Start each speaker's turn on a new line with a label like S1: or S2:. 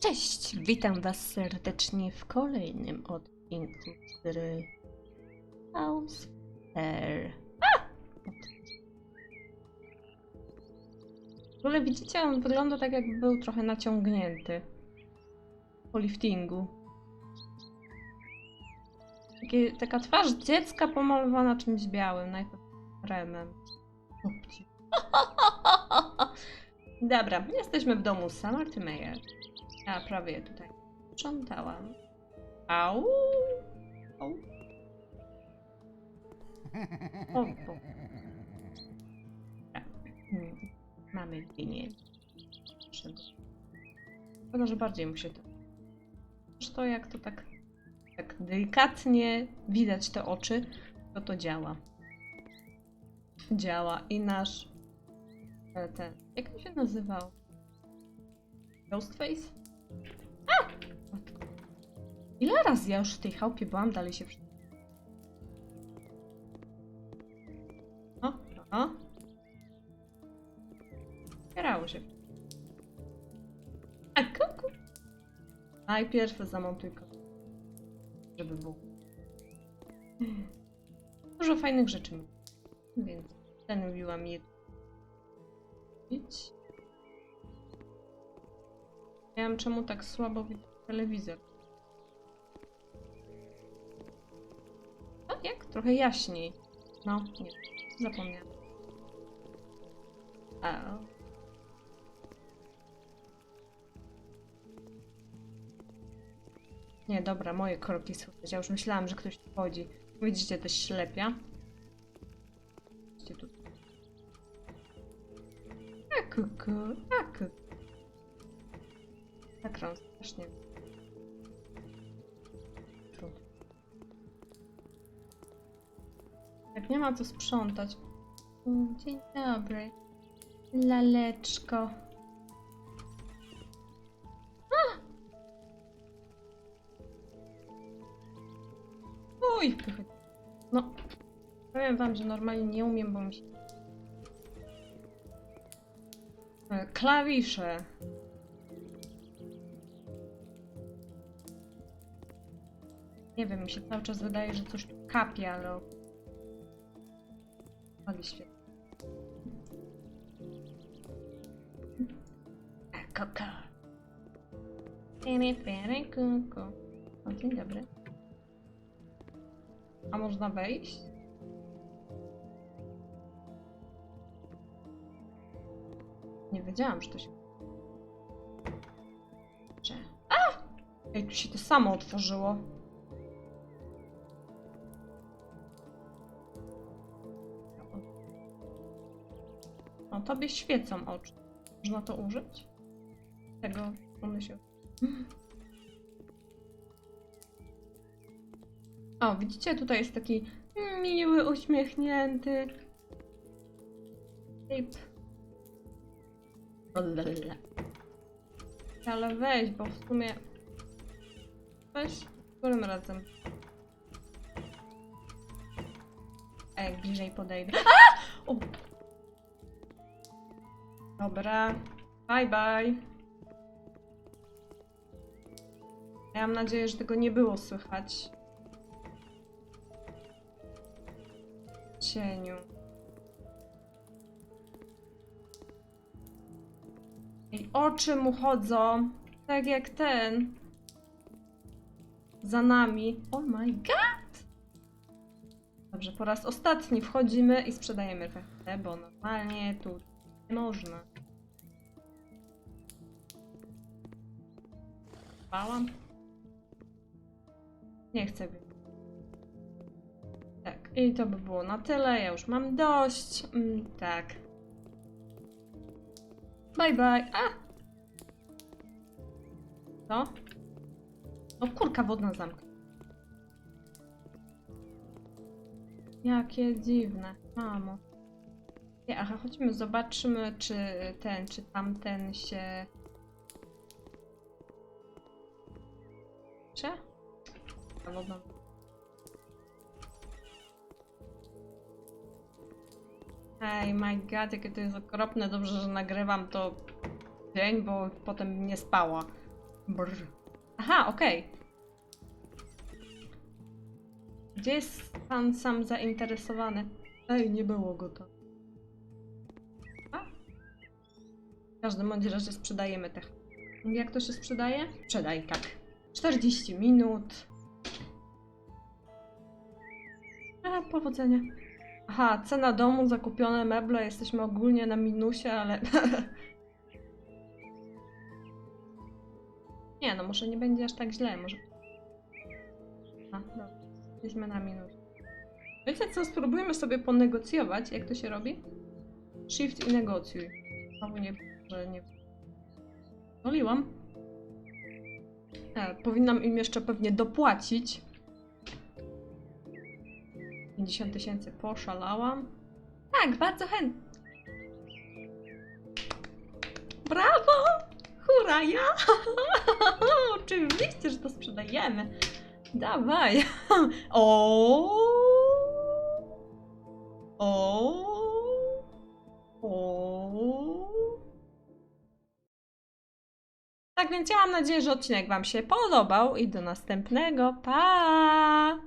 S1: Cześć, witam was serdecznie w kolejnym odcinku gry House Fair. A! W ogóle widzicie, on wygląda tak jakby był trochę naciągnięty po liftingu. Taka twarz dziecka pomalowana czymś białym, najpierw kremem. Dobra, jesteśmy w domu Samanthy Meyer. Ja prawie tutaj sprzątałam. Au! Au! O, o. Dobra. Hmm. Mamy linie. Szkoda, że bardziej mu się to... Zresztą jak to tak, tak delikatnie widać te oczy, to to działa. Działa i nasz e, ten, jak on się nazywał? Ghostface? A! Ile razy ja już w tej chałupie byłam, dalej się przy... O, o. Otwierało się. A kuku. Najpierw zamontuj ko- żeby było. Dużo fajnych rzeczy. Więc stanowiłam je. Idź. Nie wiem czemu tak słabo widać telewizor. O, jak? Trochę jaśniej. No, nie. Zapomniałam. A. Nie, dobra, moje kroki słychać. Ja już myślałam, że ktoś tu chodzi. Widzicie, to ślepia. Widzicie tu. A kuku, a kuku. Tu. Jak nie ma co sprzątać. Dzień dobry. Laleczko. Uj. No. Powiem wam, że normalnie nie umiem, bo mi się... E, Klawisze. Nie wiem, mi się cały czas wydaje, że coś tu kapie, ale... Ale świetnie. Koko. Pere, pere, koko. O, dzień dobry. A można wejść? Nie wiedziałam, że to się... Że... A! Ej, tu się to samo otworzyło. O, tobie świecą oczy. Można to użyć? Tego się... O, widzicie? Tutaj jest taki miły, uśmiechnięty. Typ. Ale weź, bo w sumie... Weź, którym razem? Jak bliżej podejdę... A! O! Dobra. Bye, bye. Ja mam nadzieję, że tego nie było słychać. Cieniu. I oczy mu chodzą. Tak jak ten. Za nami. Oh my god! Dobrze, po raz ostatni wchodzimy i sprzedajemy FFT, bo normalnie tu można. Bałam? Nie chcę być. Tak, i to by było na tyle. Ja już mam dość. Mm, tak. Bye bye. A! Co? No kurka wodna zamknę. Jakie dziwne. Mamo. Aha, chodźmy, zobaczymy, czy ten, czy tamten się... Czy? Wodna... Ej, my god, jakie to jest okropne. Dobrze, że nagrywam to dzień, bo potem nie spała. Brr. Aha, okej. Gdzie jest pan sam zainteresowany? Ej, nie było go tam. Każdym bądź razie sprzedajemy te. Jak to się sprzedaje? Sprzedaj, tak. 40 minut. A, powodzenia. Aha, cena domu, zakupione meble, jesteśmy ogólnie na minusie, ale... nie no, może nie będzie aż tak źle, może... A, dobra, jesteśmy na minus. Wiecie co, spróbujmy sobie ponegocjować, jak to się robi? Shift i negocjuj. Znowu nie, że nie... Zoliłam. E, powinnam im jeszcze pewnie dopłacić. 50 tysięcy poszalałam. Tak, bardzo chętnie. Brawo! Hurra, ja! Oczywiście, że to sprzedajemy. Dawaj. O! Tak więc ja mam nadzieję, że odcinek Wam się podobał i do następnego. Pa!